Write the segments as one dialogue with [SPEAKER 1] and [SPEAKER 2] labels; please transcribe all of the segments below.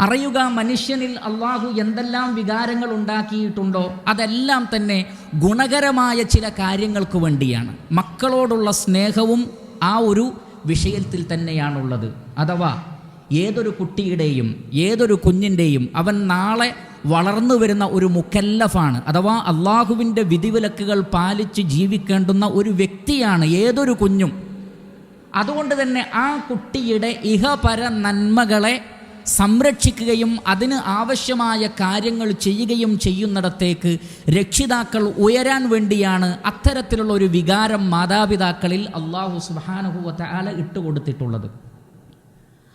[SPEAKER 1] അറിയുക മനുഷ്യനിൽ അള്ളാഹു എന്തെല്ലാം വികാരങ്ങൾ ഉണ്ടാക്കിയിട്ടുണ്ടോ അതെല്ലാം തന്നെ ഗുണകരമായ ചില കാര്യങ്ങൾക്ക് വേണ്ടിയാണ്. മക്കളോടുള്ള സ്നേഹവും ആ ഒരു വിഷയത്തിൽ തന്നെയാണുള്ളത്. അഥവാ ഏതൊരു കുട്ടിയുടെയും ഏതൊരു കുഞ്ഞിന്റെയും അവൻ നാളെ വളർന്നു വരുന്ന ഒരു മുക്കല്ലഫാണ്. അഥവാ അള്ളാഹുവിന്റെ വിധിവിലക്കുകൾ പാലിച്ച് ജീവിക്കേണ്ടുന്ന ഒരു വ്യക്തിയാണ് ഏതൊരു കുഞ്ഞും. അതുകൊണ്ട് തന്നെ ആ കുട്ടിയുടെ ഇഹപര നന്മകളെ സംരക്ഷിക്കുകയും അതിന് ആവശ്യമായ കാര്യങ്ങൾ ചെയ്യുകയും ചെയ്യുന്നിടത്തേക്ക് രക്ഷിതാക്കൾ ഉയരാൻ വേണ്ടിയാണ് അത്തരത്തിലുള്ള ഒരു വികാരം മാതാപിതാക്കളിൽ അള്ളാഹു സുബാനുഭവത്തെ ആല ഇട്ടുകൊടുത്തിട്ടുള്ളത്.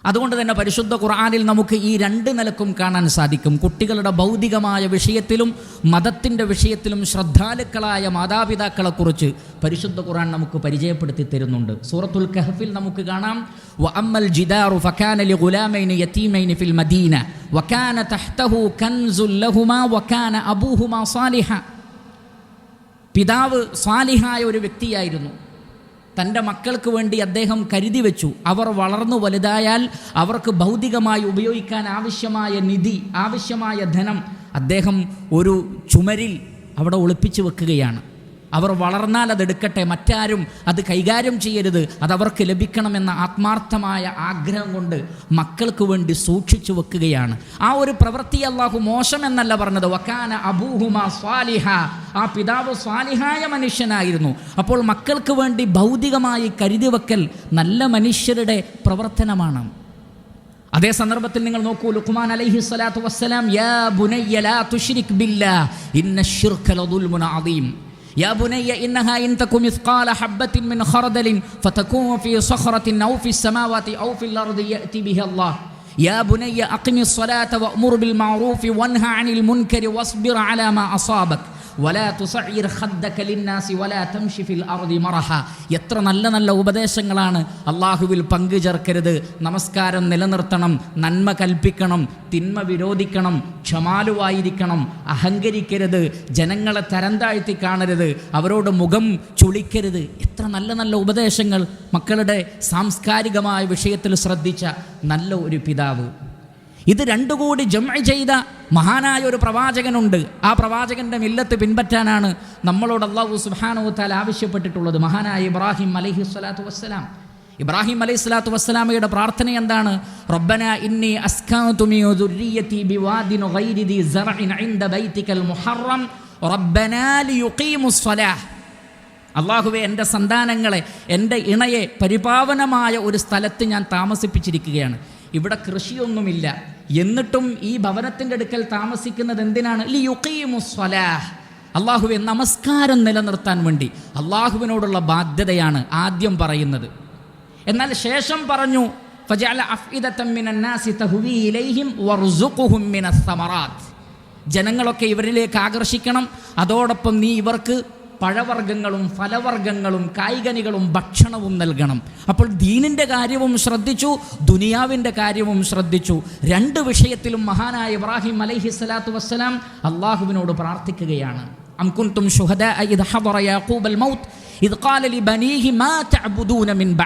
[SPEAKER 1] അതുകൊണ്ട് തന്നെ പരിശുദ്ധ ഖുർആാനിൽ നമുക്ക് ഈ രണ്ട് നിലക്കും കാണാൻ സാധിക്കും. കുട്ടികളുടെ ഭൗതികമായ വിഷയത്തിലും മതത്തിന്റെ വിഷയത്തിലും ശ്രദ്ധാലുക്കളായ മാതാപിതാക്കളെക്കുറിച്ച് പരിശുദ്ധ ഖുറാൻ നമുക്ക് പരിചയപ്പെടുത്തി തരുന്നുണ്ട്. സൂറത്തുൽ കഹഫിൽ നമുക്ക് കാണാം. വഅമ്മൽ ജിദാറു ഫകാന ലിഗുലാമൈനി യതീമൈനി ഫിൽ മദീന. വകാന തഹ്തഹു കൻസുൽ ലഹുമാ വകാന അബൂഹുമാ സാലിഹ. പിതാവ് സാലിഹായ ഒരു വ്യക്തിയായിരുന്നു. തന്റെ മക്കൾക്ക് വേണ്ടി അദ്ദേഹം കരുതി വെച്ചു. അവർ വളർന്നു വലുതായാൽ അവർക്ക് ഭൗതികമായി ഉപയോഗിക്കാൻ ആവശ്യമായ നിധി ആവശ്യമായ ധനം അദ്ദേഹം ഒരു ചുമരിൽ അവിടെ ഒളിപ്പിച്ചു വെക്കുകയാണ്. അവർ വളർന്നാൽ അതെടുക്കട്ടെ മറ്റാരും അത് കൈകാര്യം ചെയ്യരുത് അത് അവർക്ക് ലഭിക്കണമെന്ന ആത്മാർത്ഥമായ ആഗ്രഹം കൊണ്ട് മക്കൾക്ക് വേണ്ടി സൂക്ഷിച്ചു വെക്കുകയാണ്. ആ ഒരു പ്രവൃത്തി അള്ളാഹു മോശമെന്നല്ല പറഞ്ഞത്. വക്കാന അബൂഹുമ സ്വാലിഹ. ആ പിതാവ് സ്വാലിഹായ മനുഷ്യനായിരുന്നു. അപ്പോൾ മക്കൾക്ക് വേണ്ടി ഭൗതികമായി കരുതി വെക്കൽ നല്ല മനുഷ്യരുടെ പ്രവർത്തനമാണ്. അതേ സന്ദർഭത്തിൽ നിങ്ങൾ നോക്കൂ ലുഖ്മാൻ അലൈഹി സ്വലാത്തു വസ്സലാം യാ ബുനയ്യ ലാ തുശ്രിക് ബില്ലാ ഇന്ന ശിർക ലദുൽമുൻ അദീം يا بني إنها إن تك مثقال حبة من خردل فتكون في صخرة أو في السماوات أو في الأرض يأتي بها الله يا بني أقم الصلاة وأمر بالمعروف وانهى عن المنكر واصبر على ما أصابك എത്ര നല്ല നല്ല ഉപദേശങ്ങളാണ് അള്ളാഹുവിൽ പങ്കു ചേർക്കരുത്. നമസ്കാരം നിലനിർത്തണം നന്മ കൽപ്പിക്കണം തിന്മ വിരോധിക്കണം ക്ഷമാലുവായിരിക്കണം അഹങ്കരിക്കരുത് ജനങ്ങളെ തരംതാഴ്ത്തി കാണരുത് അവരോട് മുഖം ചുളിക്കരുത്. എത്ര നല്ല നല്ല ഉപദേശങ്ങൾ മക്കളുടെ സാംസ്കാരികമായ വിഷയത്തിൽ ശ്രദ്ധിച്ച നല്ല ഒരു പിതാവ് ഇത് രണ്ടു കൂടി ജമ ചെയ്ത മഹാനായ ഒരു പ്രവാചകനുണ്ട്. ആ പ്രവാചകന്റെ മില്ലത്ത് പിൻപറ്റാനാണ് നമ്മളോട് അള്ളാഹു സുബാനു താൽ ആവശ്യപ്പെട്ടിട്ടുള്ളത്. മഹാനായ ഇബ്രാഹിം അലഹി സ്വലാത്തു വസ്സലാം. ഇബ്രാഹിം അലൈഹി സ്വലാത്തു വസ്സലാമയുടെ പ്രാർത്ഥന എന്താണ്? റബ്ബന ഇന്നി ഇൻദ ബൈതികൽ മുഹറം. അള്ളാഹുവെ എന്റെ സന്താനങ്ങളെ എന്റെ ഇണയെ പരിപാവനമായ ഒരു സ്ഥലത്ത് ഞാൻ താമസിപ്പിച്ചിരിക്കുകയാണ്. ഇവിടെ കൃഷിയൊന്നുമില്ല. എന്നിട്ടും ഈ ഭവനത്തിന്റെ അടുക്കൽ താമസിക്കുന്നത് എന്തിനാണ്? അള്ളാഹുവെ നമസ്കാരം നിലനിർത്താൻ വേണ്ടി. അള്ളാഹുവിനോടുള്ള ബാധ്യതയാണ് ആദ്യം പറയുന്നത്. എന്നാൽ ശേഷം പറഞ്ഞു ജനങ്ങളൊക്കെ ഇവരിലേക്ക് ആകർഷിക്കണം. അതോടൊപ്പം നീ ഇവർക്ക് പഴവർഗങ്ങളും ഫലവർഗങ്ങളും കായികനികളും ഭക്ഷണവും നൽകണം. അപ്പോൾ ദീനിന്റെ കാര്യവും ശ്രദ്ധിച്ചു ദുനിയാവിന്റെ കാര്യവും ശ്രദ്ധിച്ചു. രണ്ട് വിഷയത്തിലും മഹാനായ ഇബ്രാഹിം അലൈഹി സ്വലാത്തു വസ്സലാം അള്ളാഹുവിനോട് പ്രാർത്ഥിക്കുകയാണ്. അംകുന്തും യാക്കൂബ് ബനീഹി മാ മിൻ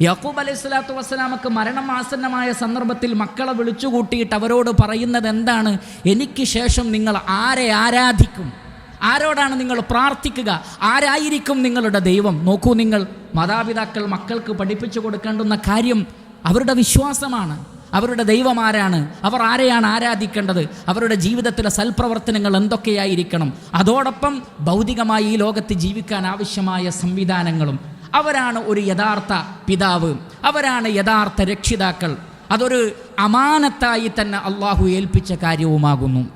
[SPEAKER 1] യാക്കൂബ് അലൈഹി സ്വലാത്തു വസ്സലാമക്ക് മരണം ആസന്നമായ സന്ദർഭത്തിൽ മക്കളെ വിളിച്ചുകൂട്ടിയിട്ട് അവരോട് പറയുന്നത് എന്താണ്? എനിക്ക് ശേഷം നിങ്ങൾ ആരെ ആരാധിക്കും? ആരോടാണ് നിങ്ങൾ പ്രാർത്ഥിക്കുക? ആരായിരിക്കും നിങ്ങളുടെ ദൈവം? നോക്കൂ നിങ്ങൾ മാതാപിതാക്കൾ മക്കൾക്ക് പഠിപ്പിച്ചു കൊടുക്കേണ്ടുന്ന കാര്യം അവരുടെ വിശ്വാസമാണ്. അവരുടെ ദൈവം ആരാണ്? അവർ ആരെയാണ് ആരാധിക്കേണ്ടത്? അവരുടെ ജീവിതത്തിലെ സൽപ്രവർത്തനങ്ങൾ എന്തൊക്കെയായിരിക്കണം? അതോടൊപ്പം ഭൗതികമായി ഈ ലോകത്ത് ജീവിക്കാൻ ആവശ്യമായ സംവിധാനങ്ങളും. അവരാണ് ഒരു യഥാർത്ഥ പിതാവ്. അവരാണ് യഥാർത്ഥ രക്ഷിതാക്കൾ. അതൊരു അമാനത്തായി തന്നെ അള്ളാഹു ഏൽപ്പിച്ച കാര്യവുമാകുന്നു.